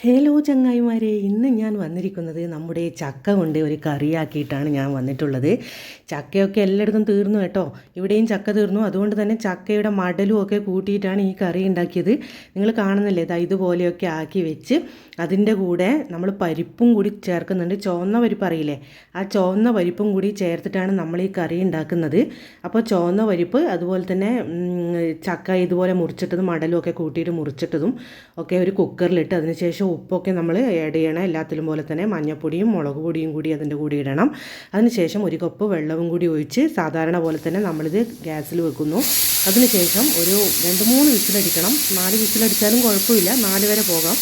Hello ചങ്ങായിമാരെ ഇന്ന് ഞാൻ വന്നിരിക്കുന്നത് നമ്മുടെ ചക്ക കൊണ്ട് ഒരു കറിയാക്കിയിട്ടാണ് ഞാൻ വന്നിട്ടുള്ളത്. ചക്കയൊക്കെ എല്ലായിടത്തും തീർന്നു കേട്ടോ. ഇവിടെയും ചക്ക തീർന്നു. അതുകൊണ്ട് തന്നെ ചക്കയുടെ മടലും ഒക്കെ കൂട്ടിയിട്ടാണ് ഈ കറി ഉണ്ടാക്കിയത്. നിങ്ങൾ കാണുന്നില്ലേ? ഇതാ ഇതുപോലെയൊക്കെ ആക്കി വെച്ച് അതിന്റെ കൂടെ നമ്മൾ പരിപ്പും കൂടി ചേർക്കുന്നുണ്ട്. ചുവന്ന പരിപ്പ് അറിയില്ലേ? ആ ചുവന്ന പരിപ്പും കൂടി ചേർത്തിട്ടാണ് നമ്മൾ ഈ കറി ഉണ്ടാക്കുന്നത്. അപ്പോൾ ചുവന്ന പരിപ്പ് അതുപോലെ തന്നെ ചക്ക ഇതുപോലെ മുറിച്ചിട്ടതും മടലും ഒക്കെ കൂട്ടിയിട്ട് മുറിച്ചിട്ടതും ഒക്കെ ഒരു കുക്കറിലിട്ട് അതിന് ശേഷം ഉപ്പൊക്കെ നമ്മൾ ആഡ് ചെയ്യണം. എല്ലാത്തിലും പോലെ തന്നെ മഞ്ഞപ്പൊടിയും മുളക് പൊടിയും കൂടി അതിന്റെ കൂടി ഇടണം. അതിനുശേഷം ഒരു കപ്പ് വെള്ളവും കൂടി ഒഴിച്ച് സാധാരണ പോലെ തന്നെ നമ്മളിത് ഗ്യാസിൽ വെക്കുന്നു. അതിനുശേഷം ഒരു രണ്ട് മൂന്ന് വിസിലടിക്കണം. നാല് വിസിലടിച്ചാലും കുഴപ്പമില്ല. നാല് വരെ പോകാം.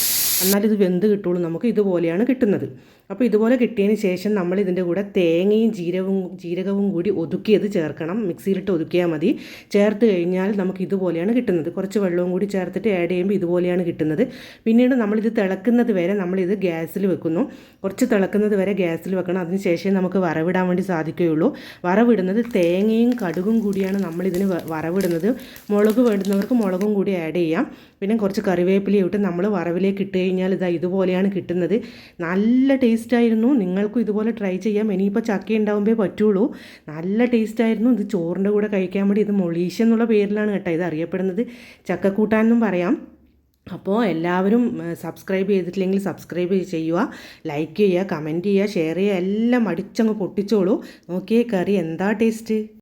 എന്നാലിത് വെന്ത് കിട്ടുള്ളൂ. നമുക്ക് ഇതുപോലെയാണ് കിട്ടുന്നത്. അപ്പോൾ ഇതുപോലെ കിട്ടിയതിന് ശേഷം നമ്മൾ ഇതിന്റെ കൂടെ തേങ്ങയും ജീരകവും ജീരകവും കൂടി ഒതുക്കിയത് ചേർക്കണം. മിക്സിയിലിട്ട് ഒതുക്കിയാൽ മതി. ചേർത്ത് കഴിഞ്ഞാൽ നമുക്ക് ഇതുപോലെയാണ് കിട്ടുന്നത്. കുറച്ച് വെള്ളവും കൂടി ചേർത്തിട്ട് ആഡ് ചെയ്യുമ്പോൾ ഇതുപോലെയാണ് കിട്ടുന്നത്. പിന്നീട് നമ്മളിത് തിളക്കുന്നത് വരെ നമ്മളിത് ഗ്യാസിൽ വെക്കുന്നു. കുറച്ച് തിളക്കുന്നത് വരെ ഗ്യാസിൽ വെക്കണം. അതിന് ശേഷം നമുക്ക് വറവിടാൻ വേണ്ടി സാധിക്കുകയുള്ളൂ. വറവിടുന്നത് തേങ്ങയും കടുകും കൂടിയാണ് നമ്മളിതിന് വറവിടുന്നത്. മുളക് വേണ്ടുന്നവർക്ക് മുളകും കൂടി ആഡ് ചെയ്യാം. പിന്നെ കുറച്ച് കറിവേപ്പില ഇട്ട് നമ്മൾ വറവിലേക്ക് ഇട്ട് കഴിഞ്ഞാൽ ഇതാ ഇതുപോലെയാണ് കിട്ടുന്നത്. നല്ല ടേസ്റ്റ് ആയിരുന്നു നിങ്ങൾക്കും ഇതുപോലെ ട്രൈ ചെയ്യാം. ഇനിയിപ്പോൾ ചക്ക ഉണ്ടാവുമ്പോൾ പറ്റുള്ളൂ. നല്ല ടേസ്റ്റ് ആയിരുന്നു ഇത് ചോറിന്റെ കൂടെ കഴിക്കാൻ വേണ്ടി ഇത് മൊളീഷ് എന്നുള്ള പേരിലാണ് കേട്ടോ ഇത് അറിയപ്പെടുന്നത്. ചക്കക്കൂട്ടാൻ എന്നും പറയാം. അപ്പോൾ എല്ലാവരും സബ്സ്ക്രൈബ് ചെയ്തിട്ടില്ലെങ്കിൽ സബ്സ്ക്രൈബ് ചെയ്യുക ലൈക്ക് ചെയ്യുക കമന്റ് ചെയ്യുക ഷെയർ ചെയ്യുക എല്ലാം അടിച്ചങ്ങ് പൊട്ടിച്ചോളൂ. നോക്കിയേ കറി എന്താ ടേസ്റ്റ്?